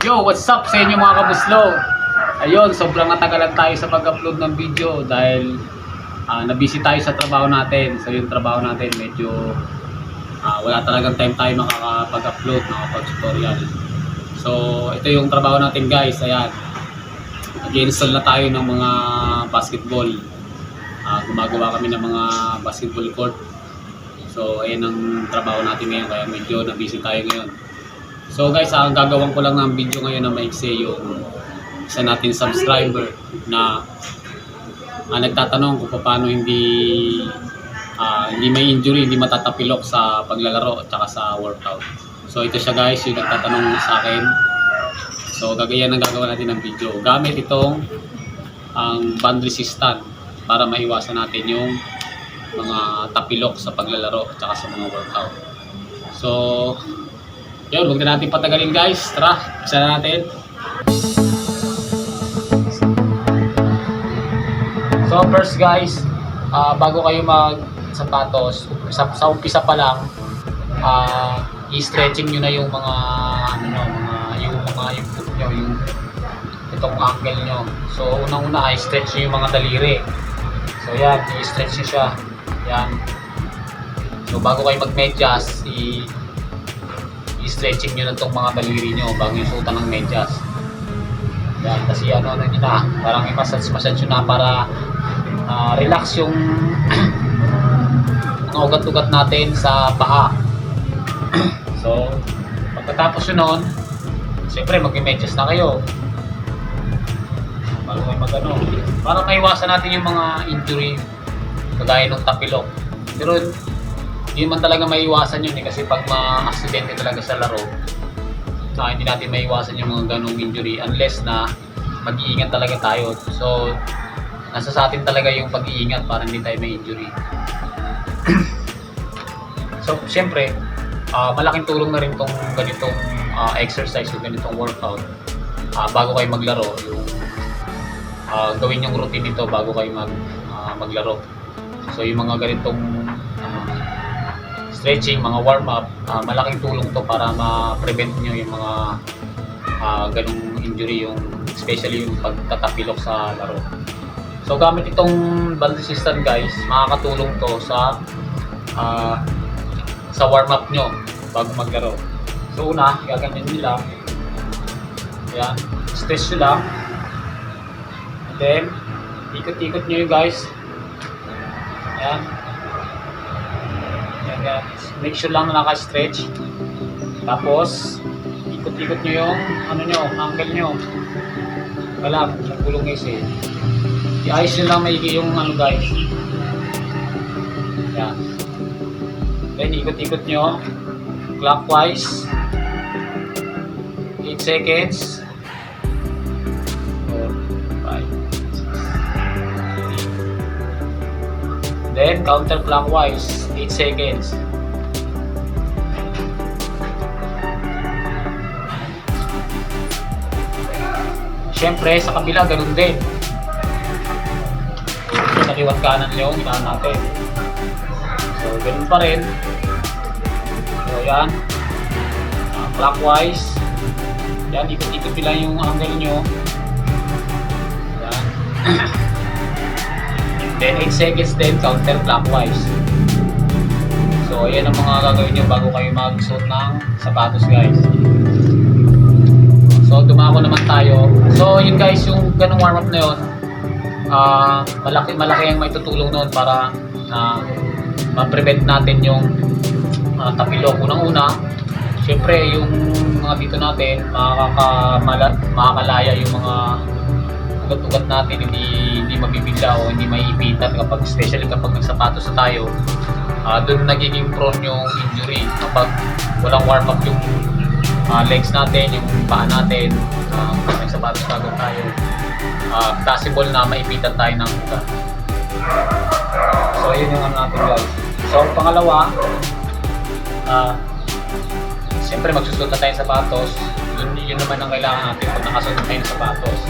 Yo, what's up sa inyo mga kabuslo? Ayun, sobrang natagalan tayo sa pag-upload ng video dahil ah, nabisi tayo sa trabaho natin. So yung trabaho natin medyo ah, wala talagang time tayo makakapag-upload, makapag-tutorial. So ito yung trabaho natin guys, ayan. Nag-install na tayo ng mga basketball. Ah, gumagawa kami ng mga basketball court. So ayan ang trabaho natin ngayon kaya medyo nabisi tayo ngayon. So guys, ang gagawin ko lang ng video ngayon na maiksi yung isa natin subscriber na ah, nagtatanong kung paano hindi ah, hindi may injury, hindi matatapilok sa paglalaro at saka sa workout. So ito siya guys, yung nagtatanong sa akin. So gagayan ang gagawin natin ng video. Gamit itong ang band resistant para maiwasan natin yung mga tapilok sa paglalaro at saka sa mga workout. So, yun, huwag na natin patagalin guys. Tara, isa na natin. So first guys, ah, bago kayo mag sapatos, sa, sa umpisa pa lang, ah, i-stretching nyo na yung mga ano mga yung mga yung foot nyo, yung itong ankle nyo. So unang-una ay stretch nyo yung mga daliri. So yan, i-stretch nyo siya. Yan. So bago kayo mag-medyas, i- i-stretching nyo na itong mga daliri nyo bago yung suotan ng medyas. Yan, kasi ano, ano nyo na, parang i-massage-massage na para ah, relax yung mga ugat-ugat natin sa paa. so, pagkatapos yun nun, siyempre mag-medyas na kayo. Bago kayo mag-ano, para maiwasan natin yung mga injury kagaya ng tapilok. Pero hindi man talaga maiwasan yun eh, kasi pag ma-aksidente talaga sa laro, na hindi natin maiwasan yung mga ganong injury unless na mag-iingat talaga tayo. So, nasa sa atin talaga yung pag-iingat para hindi tayo may injury. so, siyempre, ah, malaking tulong na rin tong ganitong ah, exercise o ganitong workout Ah, bago kayo maglaro. Yung ah, gawin yung routine nito bago kayo mag, ah, maglaro. So, yung mga ganitong stretching, mga warm-up, ah, malaking tulong to para ma-prevent nyo yung mga ah, ganong injury, yung especially yung pagtatapilok sa laro. So gamit itong band resistant guys, makakatulong to sa ah, sa warm-up nyo bago maglaro. So una, gaganyan nyo lang. Yan, stretch nyo lang. And then, ikot-ikot nyo yung guys. Yan. Yan guys. Make sure lang na naka-stretch. Tapos, ikot-ikot nyo yung ano nyo, angle nyo. Wala, nagulong guys eh. I-ayos nyo lang maigi yung ano guys. Yan. Then, ikot-ikot nyo. Clockwise. 8 seconds. Then, counterclockwise. 8 seconds. Siyempre, sa kabila, ganun din. Sa liwat kanan yung inahan natin. So, ganun pa rin. So, yan. Ah, clockwise. Yan, ikot-ikot nila yung angle nyo. Yan. Then 8 seconds din counterclockwise. So, ayan ang mga gagawin nyo bago kayo magsuot ng sapatos guys. So, dumako naman tayo. So, yun guys, yung ganung warm-up na yun, ah malaki, malaki ang may tutulong noon para ah, ma-prevent natin yung uh, tapilok. Unang-una, syempre yung mga dito natin, makakakamala, makakalaya yung mga ugat-ugat natin, hindi, hindi mabibigla o hindi maiipitan kapag, especially kapag nagsapatos na tayo, ah doon nagiging prone yung injury kapag walang warm up yung ah, legs natin, yung paa natin, uh, nagsapatos bago tayo, ah possible na maipitan tayo ng ugat. So, yun yung ano natin guys. So, pangalawa, ah siyempre magsusuot na tayo ng sapatos. Yun, yun naman ang kailangan natin pag nakasuot na tayo ng sapatos.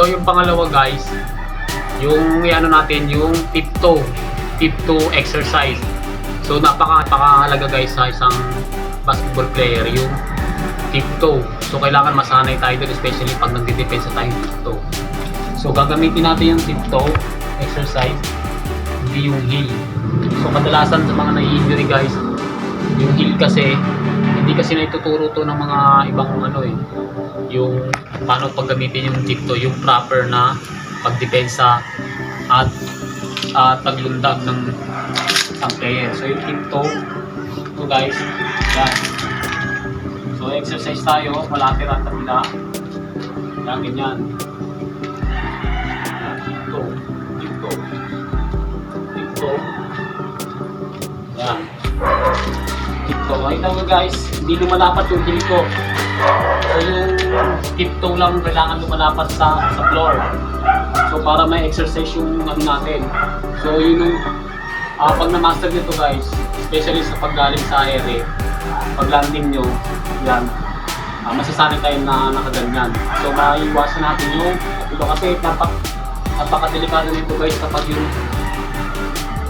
So yung pangalawa guys, yung ano natin, yung tiptoe, tiptoe exercise. So napaka napakahalaga guys sa isang basketball player yung tiptoe. So kailangan masanay tayo doon especially pag nagde-depensa tayo tiptoe. So gagamitin natin yung tiptoe exercise, hindi yung heel. So kadalasan sa mga nai-injury guys, yung heel kasi hindi kasi naituturo to ng mga ibang ano eh yung paano paggamitin yung tiptoe, yung proper na pagdepensa at at paglundag ng isang player. So yung tiptoe, ito guys, yan. So exercise tayo, malateral kabila. Yan, ganyan. Yan, Tiptoe, tiptoe, tiptoe. Yan. Tiptoe. Makita mo guys, hindi lumalapat yung ko. So yung tiptoe lang kailangan lumalapat sa sa floor. So para may exercise yung ano natin. So yun yung ah, pag na-master nito guys, especially sa paggaling sa ere, pag landing nyo, yan, ah, masasanay tayo na nakaganyan. So maiiwasan natin yung ito kasi napak napakadelikado nito guys kapag yung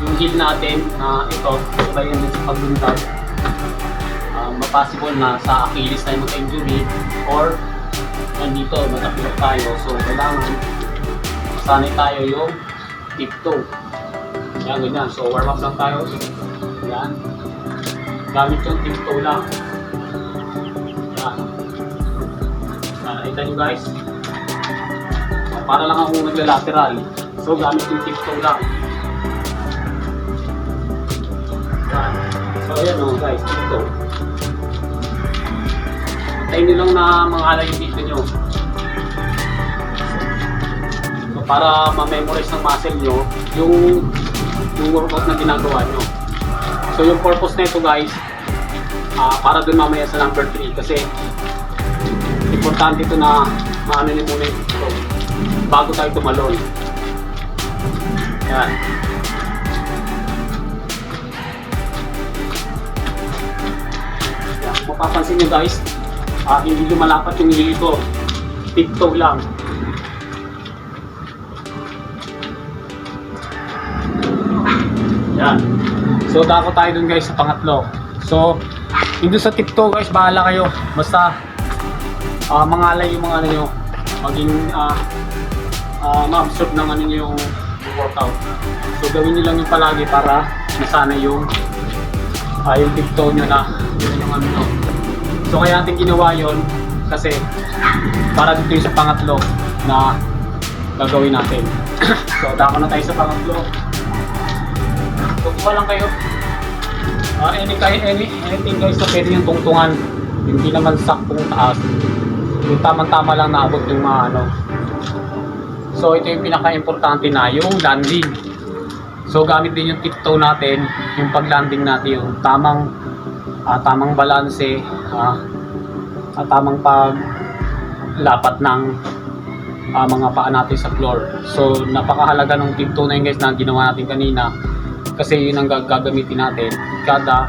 yung heel natin na ito, sabay yan sa paglundag, uh, possible na sa Achilles tayo magka-injury or nandito matapilok tayo. So kailangan sanay tayo yung tiptoe yan ganyan. So warm up lang tayo. Yan. Gamit yung tiptoe lang. Yan. Nakita nyo guys? Para lang ako naglalateral so gamit yung tiptoe lang ayan o guys tiptoe Tayo nyo lang na mga yung video nyo. So, para ma-memorize ng muscle nyo, yung, yung workout na ginagawa nyo. So, yung purpose na ito guys, ah, para dun mamaya sa number 3 kasi importante ito na maano nyo muna ito bago tayo tumalon. Yan. Mapapansin nyo guys, Ah, hindi lumalapat yung heel ko. Tiptoe lang. Yan. So, dako tayo dun guys sa pangatlo. So, hindi sa tiptoe guys, bahala kayo. Basta, ah mangalay yung mga ano nyo. Maging, ah, ah, ma-absorb ng ano nyo yung workout. So, gawin nyo lang yung palagi para masana yung, ah, yung tiptoe nyo na, yun yung ano. So kaya natin ginawa yon kasi para dito sa pangatlo na gagawin natin. so dako na tayo sa pangatlo. Tugma lang kayo. Uh, any, any, anything guys na pwede yung tungtungan. Hindi naman saktong taas. Yung tamang-tama lang naabot yung mga ano. So ito yung pinaka-importante na yung landing. So gamit din yung tiptoe natin, yung pag-landing natin, yung tamang ah, tamang balanse, ah, at tamang paglapat ng ah, mga paa natin sa floor. So napakahalaga ng tiptoe na yun guys na ginawa natin kanina kasi yun ang gag- gagamitin natin kada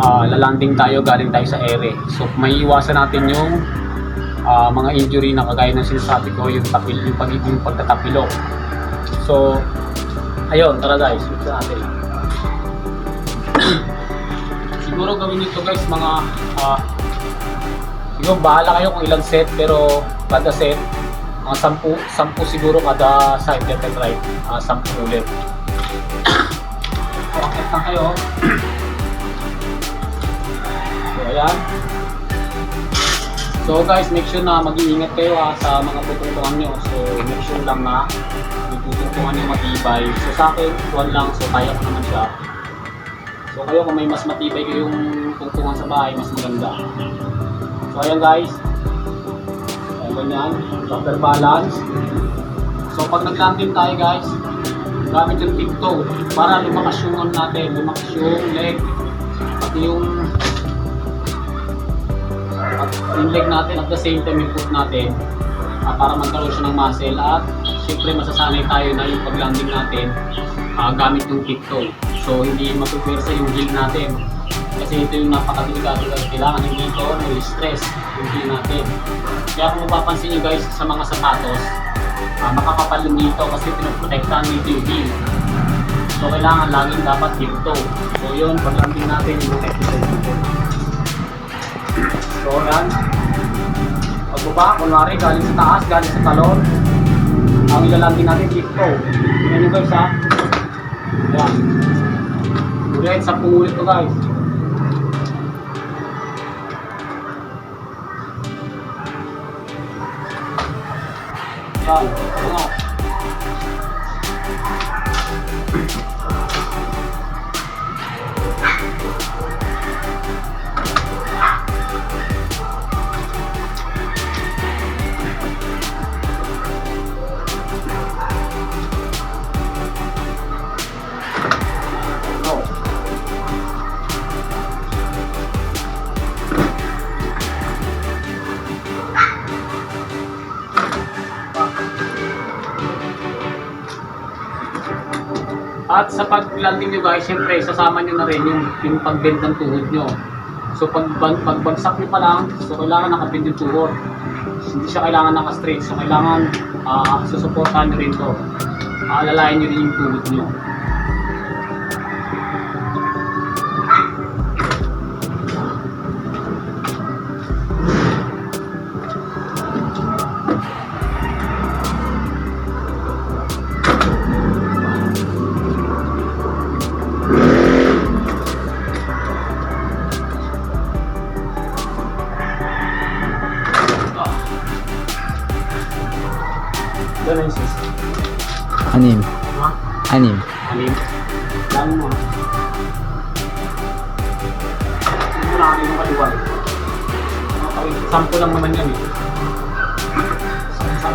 ah, lalanding tayo galing tayo sa ere. So may iwasan natin yung ah, mga injury na kagaya ng sinasabi ko yung tapil yung pagiging pagtatapilok. So ayun, tara guys, ito natin. siguro gawin nito guys mga ah siguro bahala kayo kung ilang set pero kada set mga sampu, sampu siguro kada side left and right uh, sampu ulit. So akit lang kayo. So ayan so guys make sure na mag-iingat kayo ha, sa mga tutungtungan nyo so make sure lang na yung tutungtungan nyo matibay so sa akin one lang so kaya ko naman siya So kayo kung may mas matibay kayong tungtungan sa bahay, mas maganda. So ayan guys. Ayan ganyan. Proper balance. So pag nag-landing tayo guys, gamit yung tiptoe para lumakas yung natin, lumakas yung leg, pati yung yung leg natin at the same time yung foot natin ah, para magkaroon siya ng muscle at syempre masasanay tayo na yung pag-landing natin ah, gamit yung tiptoe. So hindi mapipwersa yung heel natin. Kasi ito yung napakadelikado guys. Kailangan hindi ito na-stress yung heel natin. Kaya kung mapapansin nyo guys sa mga sapatos, uh, makakapal yung dito kasi pinoprotektahan dito yung heel. So kailangan laging dapat dito. So yun, pag-landing natin yung mga exercise natin. So yan. Pagbaba, kunwari galing sa taas, galing sa talon. Ang ilalanding natin dito. Tingnan nyo guys ha. Yan. Ulit, 10 ulit to guys. Yan. Ano? At sa pag-landing nyo guys, syempre sasama nyo na rin yung, yung pag-bend ng tuhod nyo. So pag pag- pagbagsak nyo pa lang, so kailangan nakabend yung tuhod. Hindi siya kailangan naka-straight. So kailangan ah susuportahan nyo rin to. Aalalayan nyo rin yung tuhod nyo.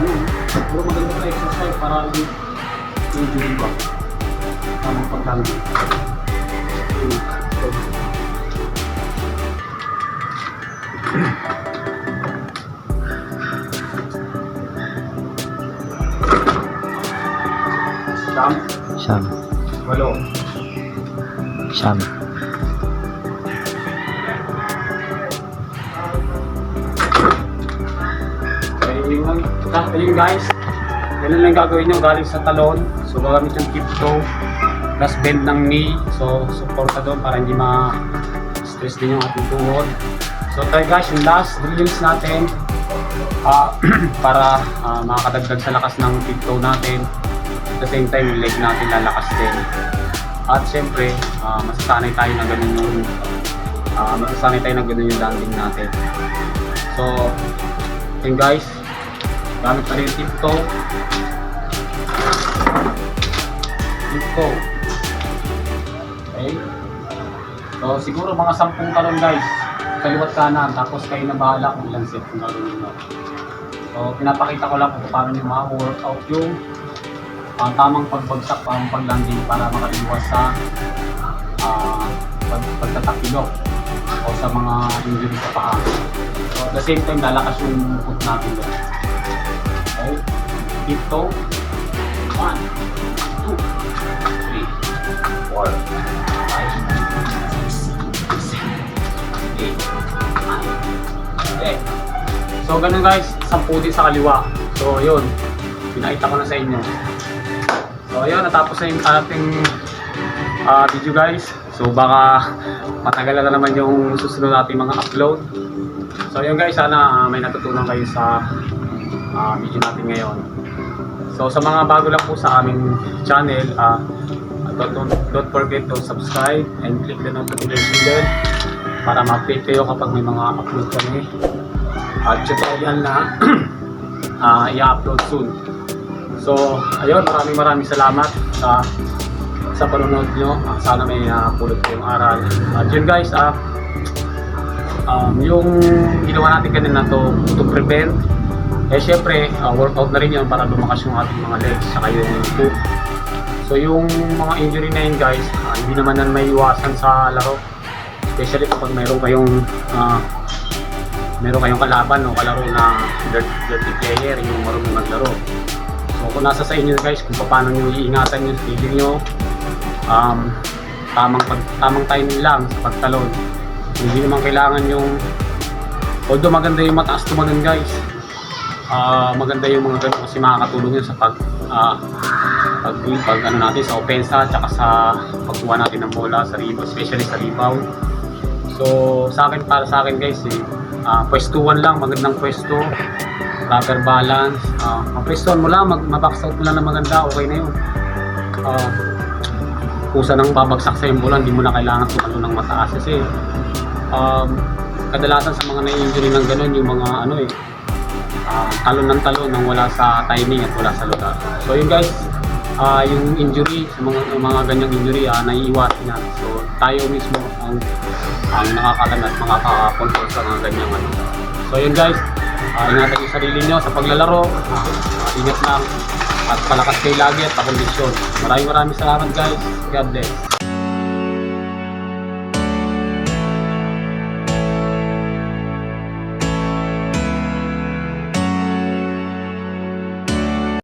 Ano, puro maganda sa exercise para yung medyo iba. Tamang. So, Siyam, Siyam. walo, Siyam. Ayun lang, ah, ayun guys. Ganun lang gagawin nyo galing sa talon. So gagamit yung tip toe. Plus bend ng knee. So supporta doon para hindi ma-stress din yung ating tuhod. So tayo guys, yung last drills natin. ah, para ah, makakadagdag sa lakas ng tip toe natin. At the same time, yung leg natin lalakas din. At syempre, ah, masasanay tayo na ganun yung ah, masasanay tayo na ganun yung landing natin. So, yun guys, gamit pa rin yung tip toe. Okay. So, siguro mga sampung talon guys. Kaliwat kanan, tapos kayo na bahala kung ilang set yung gagawin nyo. So, pinapakita ko lang kung paano nyo ma-workout yung ang tamang pagbagsak, tamang paglanding para makaliwas sa ah pag, pagtatakilok o sa mga injury sa paa. So, at the same time, lalakas yung foot natin doon. Toe. One, two, three, four, five, six, seven, eight, nine. Okay. So, ganun guys, sampu din sa kaliwa. So, yun. Pinakita ko na sa inyo. So, ayun, natapos na yung ating ah, video guys. So, baka matagal na naman yung susunod nating mga upload. So yun guys, sana ah, may natutunan kayo sa ah, video natin ngayon. So sa mga bago lang po sa aming channel, ah, don't, don't, forget to subscribe and click the notification bell para ma-update kayo kapag may mga upload kami. At tutorial na ah, i-upload soon. So, ayun, maraming maraming salamat sa sa panonood nyo. Ah, sana may uh, pulot kayong aral. At yun guys, ah, um, yung ginawa natin kanina to to prevent eh syempre uh, workout na rin yun para lumakas yung ating mga legs saka yung foot so yung mga injury na yun guys ah, hindi naman yan may iwasan sa laro. Especially kapag mayroon kayong ah, meron kayong kalaban o kalaro na dirty, dirty player yung marunong maglaro. So kung nasa sa inyo guys kung paano nyo iingatan yung feeling nyo um, tamang pag, tamang timing lang sa pagtalon. Hindi naman kailangan yung although maganda yung mataas tumalon guys ah, maganda yung mga ganun kasi makakatulong yun sa pag ah, pag, pag ano natin sa opensa tsaka sa pagkuha natin ng bola sa rebound, especially sa rebound. So sa akin para sa akin guys eh, ah, pwestuhan lang, magandang pwesto, proper balance. Uh, mapwestuhan mo lang, mag, mabox out mo lang ng maganda, okay na yun. Ah, kusa nang babagsak sa yung bola, hindi mo na kailangan tumalo ng mataas kasi um, kadalasan sa mga na-injury ng ganun yung mga ano eh ah, talon ng talon nang wala sa timing at wala sa lugar. So yun guys, ah, yung injury, sa mga, mga ganyang injury, ah, naiiwasan yan. So tayo mismo ang ang nakakalan at makaka-control sa mga ganyang ano. So yun guys, ah, ingatan yung sarili nyo sa paglalaro, ah, ingat lang at palakas kayo lagi at pakondisyon. Maraming maraming salamat guys. God bless.